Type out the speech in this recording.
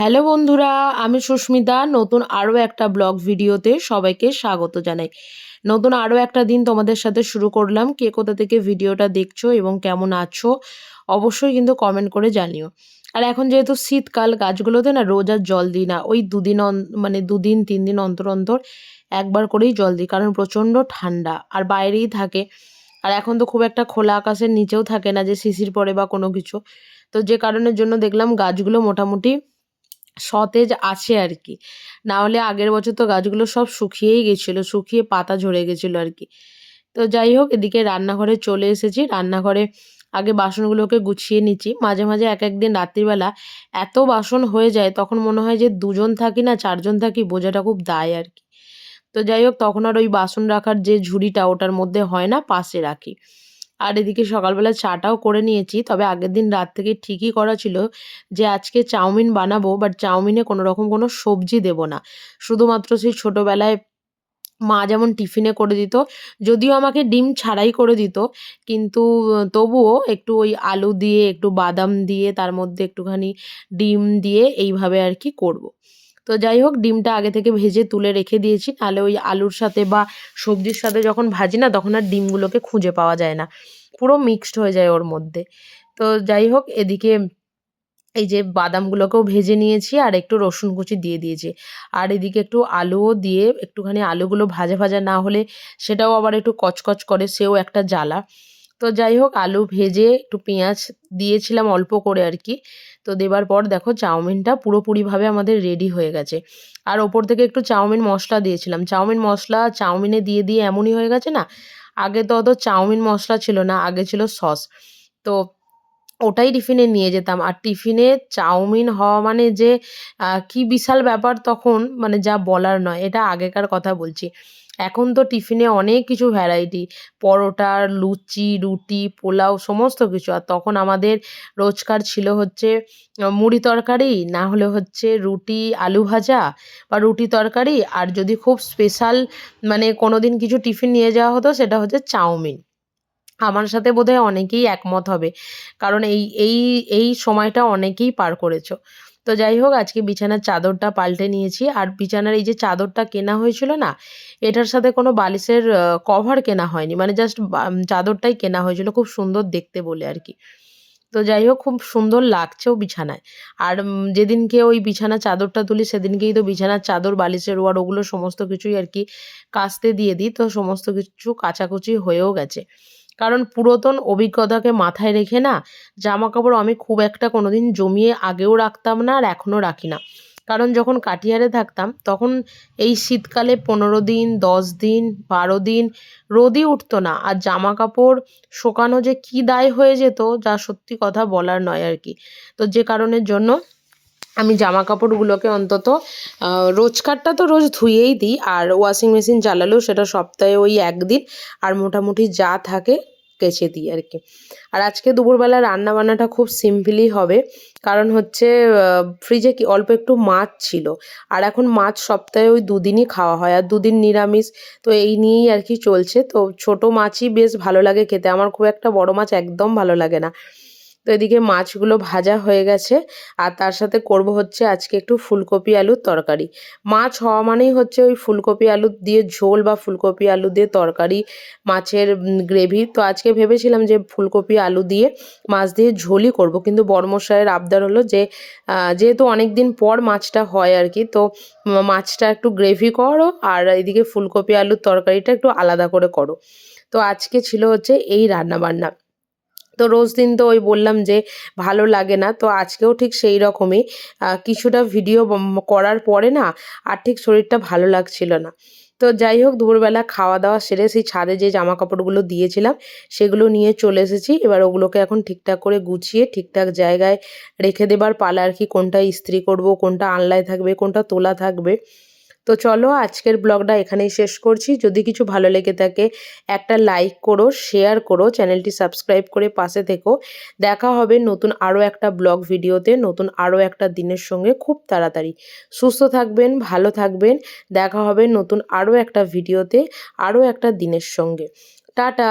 Hello বন্ধুরা, আমি সুস্মিতা। নতুন আরও একটা ব্লগ ভিডিওতে সবাইকে স্বাগত জানাই। নতুন আরও একটা দিন তোমাদের সাথে শুরু করলাম। কে কোথা থেকে ভিডিওটা দেখছ এবং কেমন আছো, অবশ্যই কিন্তু কমেন্ট করে জানিও। আর এখন যেহেতু শীতকাল, গাছগুলোতে না রোজ আর জল দিই না। ওই দুদিন মানে দুদিন, তিন দিন অন্তর অন্তর একবার করেই জল দিই, কারণ প্রচণ্ড ঠান্ডা আর বাইরেই থাকে। আর এখন তো খুব একটা খোলা আকাশের নিচেও থাকে না যে শিশির পরে বা কোনো কিছু। তো যে কারণের জন্য দেখলাম গাছগুলো মোটামুটি সতেজ আছে আর কি না হলে আগের বছর তো গাছগুলো সব শুকিয়েই গেছিল, শুকিয়ে পাতা ঝরে গেছিল আর কি তো যাই হোক, এদিকে রান্নাঘরে চলে এসেছি। রান্নাঘরে আগে বাসনগুলোকে গুছিয়ে নিচ্ছি। মাঝে মাঝে এক একদিন রাত্রিবেলা এত বাসন হয়ে যায়, তখন মনে হয় যে দুজন থাকি না, চারজন থাকি, বোঝাটা খুব দায় আর কি তো যাই হোক, তখন আর ওই বাসন রাখার যে ঝুড়িটা ওটার মধ্যে হয় না, পাশে রাখি। আর এদিকে সকালবেলা চাটাও করে নিয়েছি। তবে আগের দিন রাত থেকে ঠিকই করা ছিল যে, আজকে চাউমিন বানাবো বাট চাউমিনে কোনো রকম কোনো সবজি দেব না। শুধুমাত্র সেই ছোটোবেলায় মা যেমন টিফিনে করে দিত, যদিও আমাকে ডিম ছাড়াই করে দিত, কিন্তু, তবুও একটু ওই আলু দিয়ে, একটু বাদাম দিয়ে, তার মধ্যে একটুখানি ডিম দিয়ে এইভাবে আর কি করব। তো যাই হোক, ডিমটা আগে থেকে ভেজে তুলে রেখে দিয়েছি, নাহলে ওই আলুর সাথে বা সবজির সাথে যখন ভাজি না, তখন আর ডিমগুলোকে খুঁজে পাওয়া যায় না। পুরো মিক্সড হয়ে যায় ওর মধ্যে। তো যাই হোক, এদিকে এই যে বাদামগুলোকেও ভেজে নিয়েছি আর একটু রসুন কুচি দিয়ে দিয়েছি। আর এদিকে একটু আলুও দিয়ে একটুখানি আলুগুলো ভাজা ভাজা না হলে সেটাও আবার একটু কচকচ করে, সেও একটা জ্বালা। তো যাই হোক, আলু ভেজে একটু পেঁয়াজ দিয়েছিলাম অল্প করে আর কি। তো দেবার পর দেখো চাউমিনটা পুরোপুরিভাবে আমাদের রেডি হয়ে গেছে। আর ওপর থেকে একটু চাউমিন মশলা দিয়েছিলাম। চাউমিন মশলা চাউমিনে দিয়ে দিয়ে এমনই হয়ে গেছে না আগে তো অত চাউমিন মশলা ছিল না, আগে ছিল সস। তো ওটাই টিফিনে নিয়ে যেতাম। আর টিফিনে চাউমিন হওয়া মানে যে কি বিশাল ব্যাপার তখন মানে যা বলার নয়, এটা আগেকার কথা বলছি। এখন তো টিফিনে অনেক কিছু ভ্যারাইটি পরোটা লুচি, রুটি, পোলাও, সমস্ত কিছু। আর তখন আমাদের রোজকার ছিল হচ্ছে মুড়ি তরকারি, না হলে হচ্ছে রুটি, আলু ভাজা বা রুটি তরকারি। আর যদি খুব স্পেশাল মানে কোনো দিন কিছু টিফিন নিয়ে যাওয়া হতো, সেটা হচ্ছে চাউমিন। আমার সাথে বোধহয় অনেকেই একমত হবে। কারণ এই এই এই সময়টা অনেকেই পার করেছ। তো যাই হোক আজকে বিছানার চাদরটা পাল্টে নিয়েছি। আর বিছানার এই যে চাদরটা কেনা হয়েছিল না, এটার সাথে কোনো বালিশের কভার কেনা হয়নি। মানে জাস্ট চাদরটাই কেনা হয়েছিল, খুব সুন্দর দেখতে বলে আর কি। তো যাই হোক খুব সুন্দর লাগছেও বিছানায়। আর যেদিনকে ওই বিছানা চাদরটা তুলি, সেদিনকেই তো বিছানার চাদর, বালিশের ওয়ার, ওগুলো সমস্ত কিছুই আর কি কাচতে দিয়ে দিই। তো সমস্ত কিছু কাচাকুচি হয়েও গেছে। কারণ পুরাতন অভিজ্ঞতাকে মাথায় রেখে না জামা কাপড় আমি খুব একটা কোনো দিন জমিয়ে আগেও রাখতাম না আর এখনও রাখি না। কারণ যখন কাটিয়ারে থাকতাম তখন এই শীতকালে পনেরো দিন, দশ দিন, বারো দিন রোদই উঠতো না আর জামা কাপড় শোকানো যে কী দায় হয়ে যেত যা সত্যি কথা বলার নয় আর কি। তো যে কারণের জন্য আমি জামা কাপড়গুলোকে অন্তত রোজকারটা তো রোজ ধুয়েই দিই আর ওয়াশিং মেশিন চালালেও সেটা সপ্তাহে ওই একদিন আর মোটামুটি যা থাকে কেচে দিই আর কি। আর আজকে দুপুরবেলা রান্না বান্নাটা খুব সিম্পলি হবে, কারণ হচ্ছে ফ্রিজে কি অল্প একটু মাছ ছিল আর এখন মাছ সপ্তাহে ওই দুদিনই খাওয়া হয় আর দুদিন নিরামিষ, তো এই নিয়েই আর কি চলছে। তো ছোট মাছই বেশ ভালো লাগে খেতে, আমার খুব একটা বড় মাছ একদম ভালো লাগে না। তো এদিকে মাছগুলো ভাজা হয়ে গেছে আর তার সাথে করব হচ্ছে আজকে একটু ফুলকপি আলুর তরকারি। মাছ হওয়া মানেই হচ্ছে ওই ফুলকপি আলু দিয়ে ঝোল বা ফুলকপি আলু দিয়ে তরকারি, মাছের গ্রেভি। তো আজকে ভেবেছিলাম যে ফুলকপি আলু দিয়ে মাছ দিয়ে ঝোলই করব, কিন্তু বড়মশাইয়ের আবদার হলো যে যেহেতু অনেক দিন পর মাছটা হয় আর কি, তো মাছটা একটু গ্রেভি করো আর এদিকে ফুলকপি আলুর তরকারিটা একটু আলাদা করে করো। তো আজকে ছিল হচ্ছে এই রান্না বান্না তো রোজ দিন তো ওই বললাম যে ভালো লাগে না, তো আজকেও ঠিক সেই রকমই। কিছুটা ভিডিও করার পরে না, আর ঠিক শরীরটা ভালো লাগছিল না। তো যাই হোক, দুপুরবেলা খাওয়া দাওয়া সেরে সেই ছাদে যে জামা কাপড়গুলো দিয়েছিলাম, সেগুলো নিয়ে চলে এসেছি। এবার ওগুলোকে এখন ঠিকঠাক করে গুছিয়ে ঠিকঠাক জায়গায় রেখে দেবার পালা আর কি, কোনটা ইস্ত্রি করব, কোনটা আনলায় থাকবে, কোনটা তোলা থাকবে। তো চলো আজকের ব্লগটা এখানেই শেষ করছি। যদি কিছু ভালো লেগে থাকে, একটা লাইক করো শেয়ার করো, চ্যানেলটি সাবস্ক্রাইব করে পাশে থেকো। দেখা হবে নতুন আরও একটা ব্লগ ভিডিওতে, নতুন আরও একটা দিনের সঙ্গে খুব তাড়াতাড়ি। সুস্থ থাকবেন, ভালো থাকবেন। দেখা হবে নতুন আরও একটা ভিডিওতে আরও একটা দিনের সঙ্গে। টাটা!